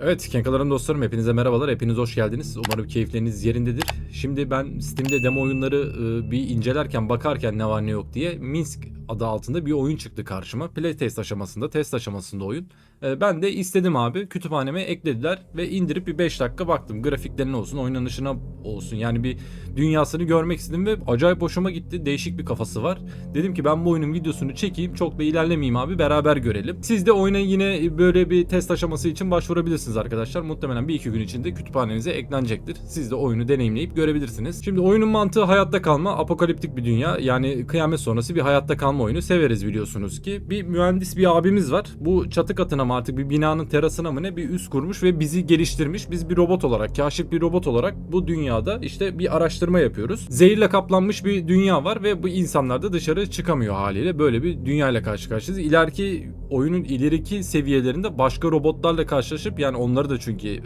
Evet, Kenkalarım dostlarım hepinize merhabalar. Hepiniz hoş geldiniz. Umarım keyifleriniz yerindedir. Şimdi ben Steam'de demo oyunları e, bir incelerken, bakarken ne var ne yok diye Minsk adı altında bir oyun çıktı karşıma. Playtest aşamasında, test aşamasında oyun. E, ben de istedim abi. Kütüphaneme eklediler ve indirip bir 5 dakika baktım. Grafiklerine olsun, oynanışına olsun. Yani bir dünyasını görmek istedim ve acayip hoşuma gitti. Değişik bir kafası var. Dedim ki ben bu oyunun videosunu çekeyim. Çok da ilerlemeyeyim abi. Beraber görelim. Siz de oyuna yine böyle bir test aşaması için başvurabilirsiniz arkadaşlar. Muhtemelen bir iki gün içinde kütüphanenize eklenecektir. Siz de oyunu deneyimleyip görebilirsiniz. Şimdi oyunun mantığı hayatta kalma, apokaliptik bir dünya. Yani kıyamet sonrası bir hayatta kalma oyunu severiz biliyorsunuz ki. Bir mühendis bir abimiz var. Bu çatı katına mı artık bir binanın terasına mı ne bir üs kurmuş ve bizi geliştirmiş. Biz bir robot olarak, kaşif bir robot olarak bu dünyada işte bir araştırma yapıyoruz. Zehirle kaplanmış bir dünya var ve bu insanlar da dışarı çıkamıyor haliyle. Böyle bir dünyayla karşı karşıyayız. İleriki oyunun ileriki seviyelerinde başka robotlarla karşılaşıp yani onları da çünkü e,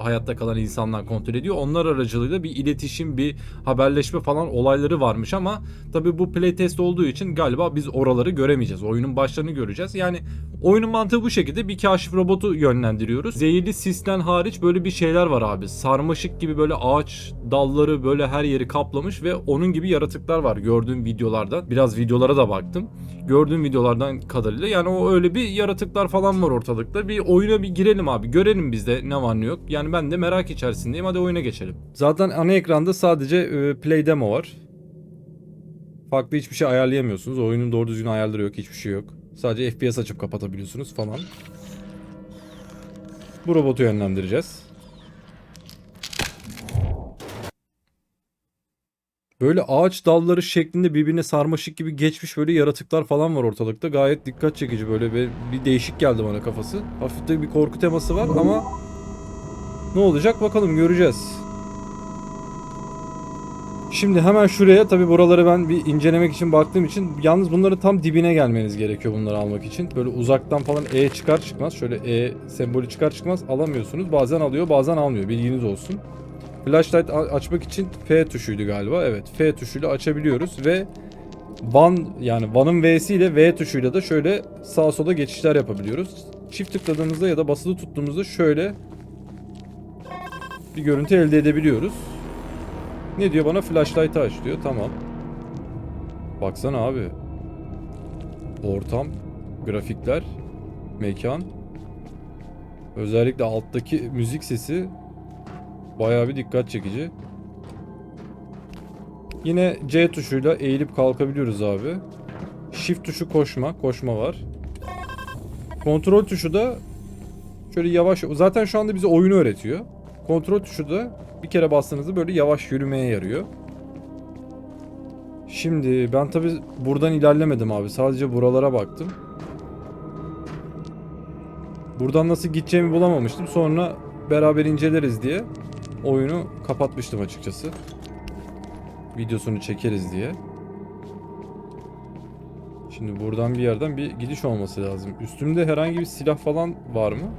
hayatta kalan insanlar kontrol ediyor. Onlar aracılığıyla bir iletişim, bir haberleşme falan olayları varmış ama tabii bu playtest olduğu için galiba biz oraları göremeyeceğiz. Oyunun başlarını göreceğiz. Yani oyunun mantığı bu şekilde bir kaşif robotu yönlendiriyoruz. Zehirli sisten hariç böyle bir şeyler var abi. Sarmaşık gibi böyle ağaç dalları böyle her yeri kaplamış ve onun gibi yaratıklar var gördüğüm videolardan. Biraz videolara da baktım. Gördüğüm videolardan kadarıyla yani o öyle bir yaratıklar falan var ortalıkta. Bir oyuna bir girelim abi. Görelim bizde ne var ne yok. Yani ben de merak içerisindeyim. Hadi oyuna geçelim. Zaten ana ekranda sadece e, play demo var. Farklı hiçbir şey ayarlayamıyorsunuz. Oyunun doğru düzgün ayarları yok. Hiçbir şey yok. Sadece FPS açıp kapatabiliyorsunuz falan. Bu robotu yönlendireceğiz. Böyle ağaç dalları şeklinde birbirine sarmaşık gibi geçmiş böyle yaratıklar falan var ortalıkta. Gayet dikkat çekici böyle bir, bir değişik geldi bana kafası. Hafif de bir korku teması var ama ne olacak bakalım göreceğiz. Şimdi hemen şuraya tabi buraları ben bir incelemek için baktığım için yalnız bunların tam dibine gelmeniz gerekiyor bunları almak için. Böyle uzaktan falan E çıkar çıkmaz şöyle E sembolü çıkar çıkmaz alamıyorsunuz. Bazen alıyor bazen almıyor bilginiz olsun. Flashlight açmak için F tuşuydu galiba. Evet F tuşuyla açabiliyoruz ve Van yani Van'ın V'si ile V tuşuyla da şöyle sağa sola geçişler yapabiliyoruz. Çift tıkladığımızda ya da basılı tuttuğumuzda şöyle bir görüntü elde edebiliyoruz. Ne diyor bana flashlight'ı aç diyor. Tamam. Baksana abi. Ortam, grafikler, mekan. Özellikle alttaki müzik sesi bayağı bir dikkat çekici. Yine C tuşuyla eğilip kalkabiliyoruz abi. Shift tuşu koşma, koşma var. Kontrol tuşu da şöyle yavaş zaten şu anda bize oyunu öğretiyor. Kontrol tuşu da bir kere bastığınızda böyle yavaş yürümeye yarıyor. Şimdi ben tabi buradan ilerlemedim abi. Sadece buralara baktım. Buradan nasıl gideceğimi bulamamıştım. Sonra beraber inceleriz diye oyunu kapatmıştım açıkçası. Videosunu çekeriz diye. Şimdi buradan bir yerden bir gidiş olması lazım. Üstümde herhangi bir silah falan var mı?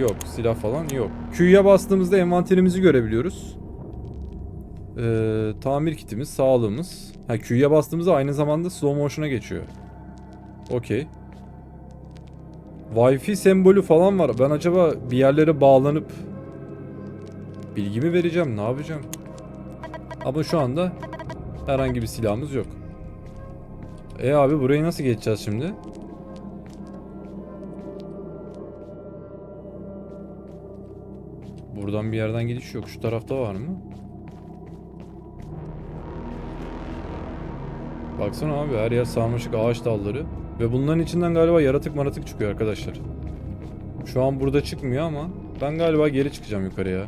Yok silah falan yok. Q'ya bastığımızda envanterimizi görebiliyoruz. Ee, tamir kitimiz, sağlığımız. Ha Q'ya bastığımızda aynı zamanda slow motion'a geçiyor. Okey. Wi-Fi sembolü falan var. Ben acaba bir yerlere bağlanıp bilgimi vereceğim, ne yapacağım? Ama şu anda herhangi bir silahımız yok. E abi burayı nasıl geçeceğiz şimdi? Buradan bir yerden gidiş yok. Şu tarafta var mı? Baksana abi her yer sarmaşık ağaç dalları. Ve bunların içinden galiba yaratık maratık çıkıyor arkadaşlar. Şu an burada çıkmıyor ama ben galiba geri çıkacağım yukarıya.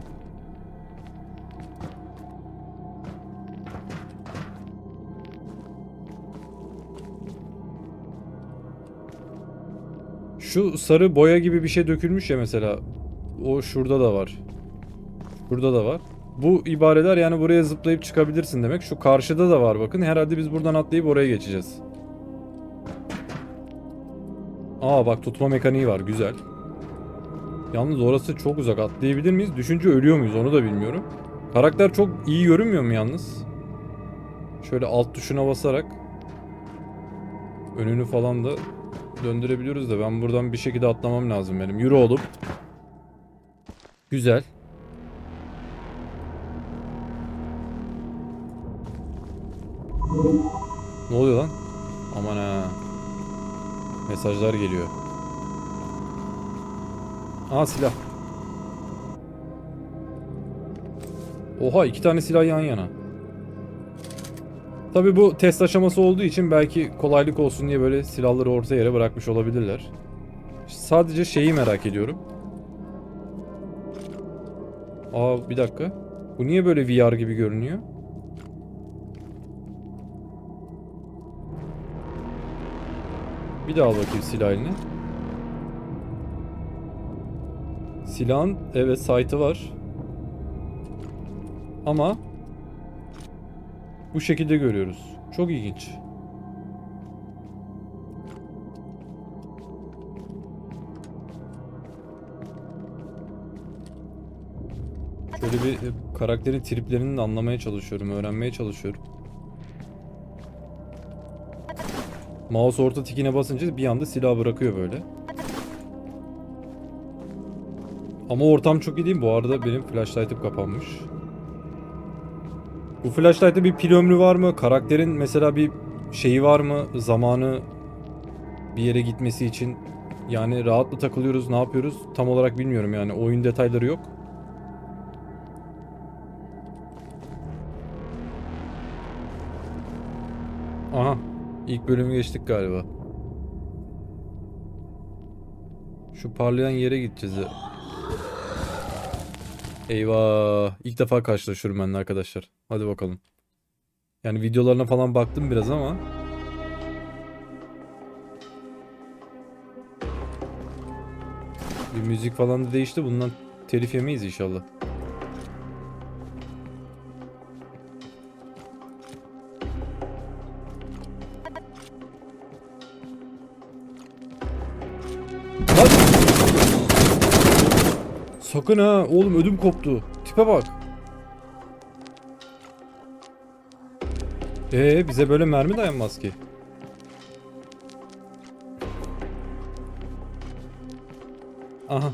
Şu sarı boya gibi bir şey dökülmüş ya mesela. O şurada da var. Burada da var. Bu ibareler yani buraya zıplayıp çıkabilirsin demek. Şu karşıda da var bakın. Herhalde biz buradan atlayıp oraya geçeceğiz. Aa bak tutma mekaniği var. Güzel. Yalnız orası çok uzak. Atlayabilir miyiz? Düşünce ölüyor muyuz? Onu da bilmiyorum. Karakter çok iyi görünmüyor mu yalnız? Şöyle alt tuşuna basarak önünü falan da döndürebiliyoruz da ben buradan bir şekilde atlamam lazım benim. Yürü oğlum. Güzel. Ne oluyor lan? Aman ha. Mesajlar geliyor. Aa silah. Oha iki tane silah yan yana. Tabi bu test aşaması olduğu için belki kolaylık olsun diye böyle silahları orta yere bırakmış olabilirler. Sadece şeyi merak ediyorum. Aa bir dakika. Bu niye böyle VR gibi görünüyor? Bir daha al bakayım silah eline. Silahın evet site'ı var. Ama bu şekilde görüyoruz. Çok ilginç. Şöyle bir e, karakterin triplerini de anlamaya çalışıyorum, öğrenmeye çalışıyorum. Mouse orta tikine basınca bir anda silah bırakıyor böyle. Ama ortam çok iyi değil mi? Bu arada benim flashlight'ım kapanmış. Bu flashlight'ta bir pil ömrü var mı? Karakterin mesela bir şeyi var mı? Zamanı bir yere gitmesi için yani rahat mı takılıyoruz, ne yapıyoruz? Tam olarak bilmiyorum yani. Oyun detayları yok. İlk bölümü geçtik galiba. Şu parlayan yere gideceğiz. ya. Eyvah. İlk defa karşılaşıyorum benimle arkadaşlar. Hadi bakalım. Yani videolarına falan baktım biraz ama. Bir müzik falan da değişti. Bundan telif yemeyiz inşallah. Sakın ha oğlum ödüm koptu. Tipe bak. Ee bize böyle mermi dayanmaz ki. Aha.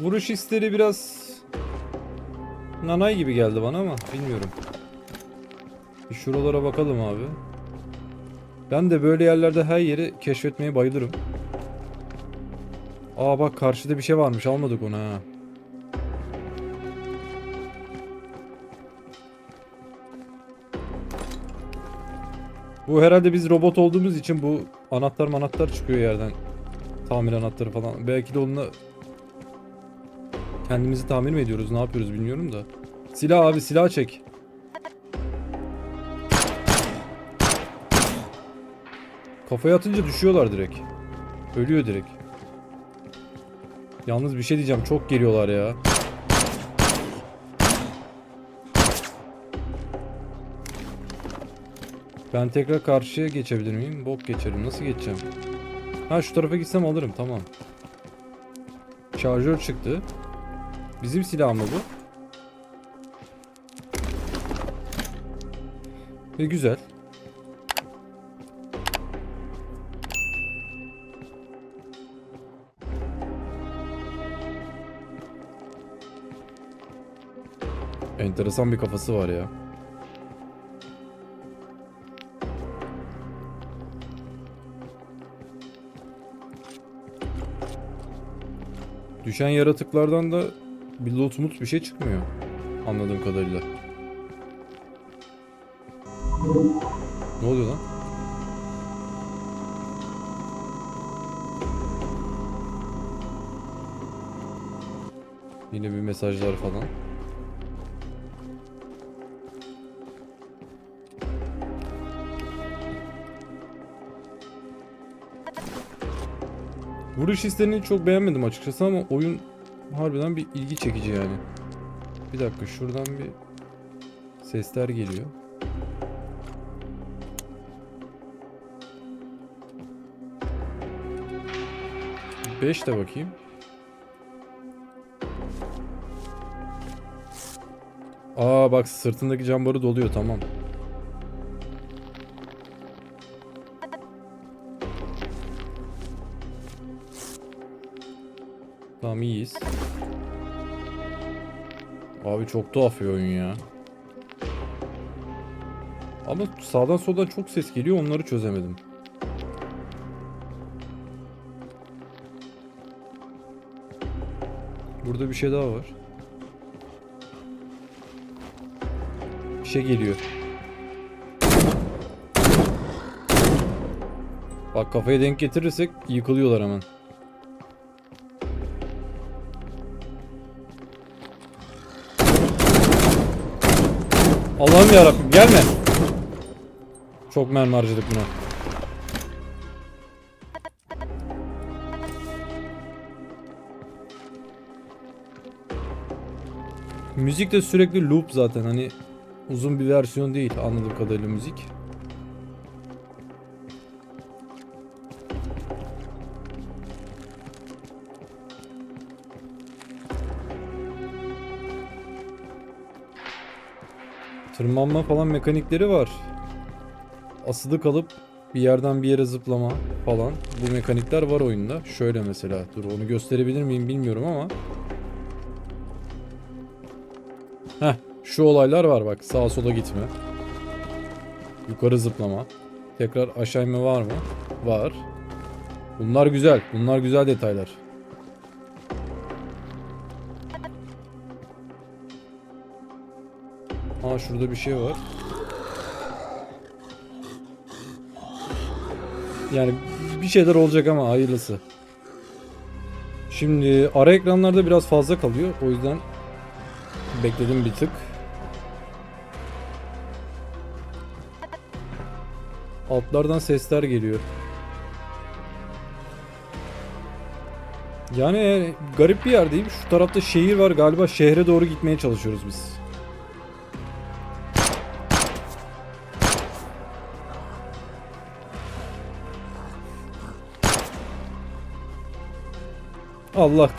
Vuruş hisleri biraz nanay gibi geldi bana ama bilmiyorum. Bir şuralara bakalım abi. Ben de böyle yerlerde her yeri keşfetmeye bayılırım. Aa bak karşıda bir şey varmış almadık onu ha. Bu herhalde biz robot olduğumuz için bu anahtar manahtar çıkıyor yerden. Tamir anahtarı falan. Belki de onunla kendimizi tamir mi ediyoruz ne yapıyoruz bilmiyorum da. Silah abi silah çek. Kafaya atınca düşüyorlar direkt. Ölüyor direkt. Yalnız bir şey diyeceğim çok geliyorlar ya. Ben tekrar karşıya geçebilir miyim? Bok geçerim. Nasıl geçeceğim? Ha şu tarafa gitsem alırım tamam. Şarjör çıktı. Bizim silah mı bu? Ve güzel. Enteresan bir kafası var ya. Düşen yaratıklardan da bir loot mut bir şey çıkmıyor. Anladığım kadarıyla. Ne oluyor lan? Yine bir mesajlar falan. Vuruş hislerini çok beğenmedim açıkçası ama oyun harbiden bir ilgi çekici yani. Bir dakika şuradan bir sesler geliyor. Beş de bakayım. Aa bak sırtındaki cambarı doluyor tamam. Tamam iyiyiz. Abi çok tuhaf bir oyun ya. Ama sağdan soldan çok ses geliyor onları çözemedim. Burada bir şey daha var. Bir şey geliyor. Bak kafaya denk getirirsek yıkılıyorlar hemen. Allah'ım yarabbim gelme. Çok mermi harcadık buna. Müzik de sürekli loop zaten hani uzun bir versiyon değil anladığım kadarıyla müzik. Tırmanma falan mekanikleri var. Asılı kalıp bir yerden bir yere zıplama falan. Bu mekanikler var oyunda. Şöyle mesela. Dur onu gösterebilir miyim bilmiyorum ama. Heh şu olaylar var bak. Sağa sola gitme. Yukarı zıplama. Tekrar aşağı inme var mı? Var. Bunlar güzel. Bunlar güzel detaylar. Aa şurada bir şey var. Yani bir şeyler olacak ama hayırlısı. Şimdi ara ekranlarda biraz fazla kalıyor. O yüzden bekledim bir tık. Altlardan sesler geliyor. Yani garip bir yerdeyim. Şu tarafta şehir var galiba şehre doğru gitmeye çalışıyoruz biz. Allah.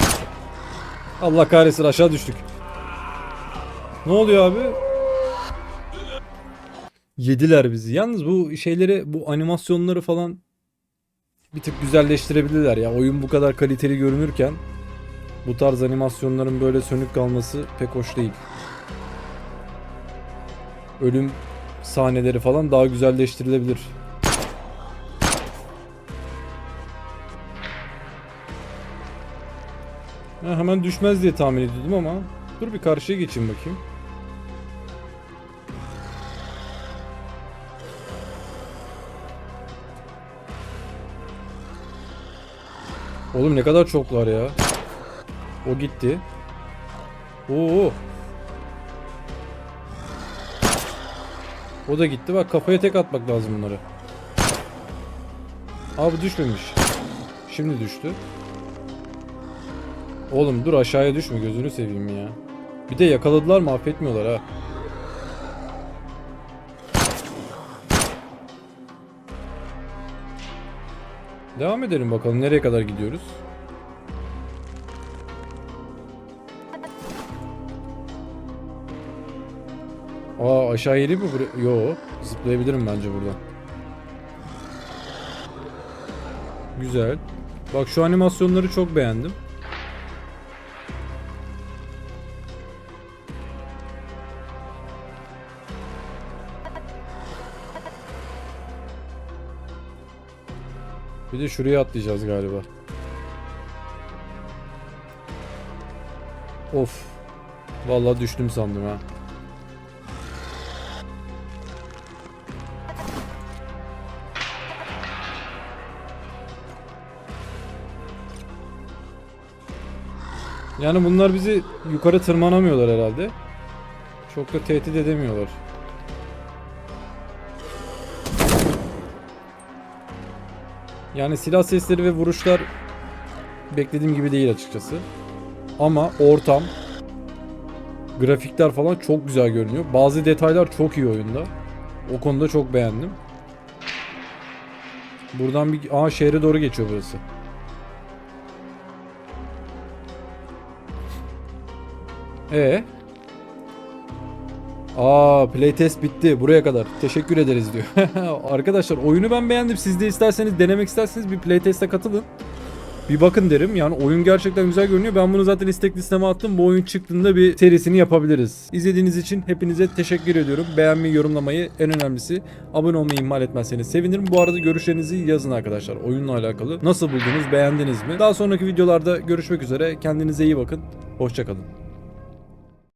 Allah kahretsin aşağı düştük. Ne oluyor abi? Yediler bizi. Yalnız bu şeyleri, bu animasyonları falan bir tık güzelleştirebilirler ya. Oyun bu kadar kaliteli görünürken bu tarz animasyonların böyle sönük kalması pek hoş değil. Ölüm sahneleri falan daha güzelleştirilebilir. Ha, hemen düşmez diye tahmin ediyordum ama dur bir karşıya geçeyim bakayım. Oğlum ne kadar çoklar ya. O gitti. Oo. O da gitti. Bak kafaya tek atmak lazım bunları. Abi düşmemiş. Şimdi düştü. Oğlum dur aşağıya düşme gözünü seveyim ya. Bir de yakaladılar mı affetmiyorlar ha. Devam edelim bakalım nereye kadar gidiyoruz. Aa aşağı yeri mi buraya? Yo zıplayabilirim bence buradan. Güzel. Bak şu animasyonları çok beğendim. Bir de şuraya atlayacağız galiba. Of. Vallahi düştüm sandım ha. Yani bunlar bizi yukarı tırmanamıyorlar herhalde. Çok da tehdit edemiyorlar. Yani silah sesleri ve vuruşlar beklediğim gibi değil açıkçası. Ama ortam, grafikler falan çok güzel görünüyor. Bazı detaylar çok iyi oyunda. O konuda çok beğendim. Buradan bir... Aa şehre doğru geçiyor burası. Ee? Aa playtest bitti buraya kadar. Teşekkür ederiz diyor. Arkadaşlar oyunu ben beğendim. Siz de isterseniz denemek isterseniz bir playtest'e katılın. bir bakın derim. Yani oyun gerçekten güzel görünüyor. Ben bunu zaten istek listeme attım. Bu oyun çıktığında bir serisini yapabiliriz. İzlediğiniz için hepinize teşekkür ediyorum. Beğenmeyi, yorumlamayı en önemlisi. Abone olmayı ihmal etmezseniz sevinirim. Bu arada görüşlerinizi yazın arkadaşlar. Oyunla alakalı. Nasıl buldunuz? Beğendiniz mi? Daha sonraki videolarda görüşmek üzere. Kendinize iyi bakın. Hoşçakalın.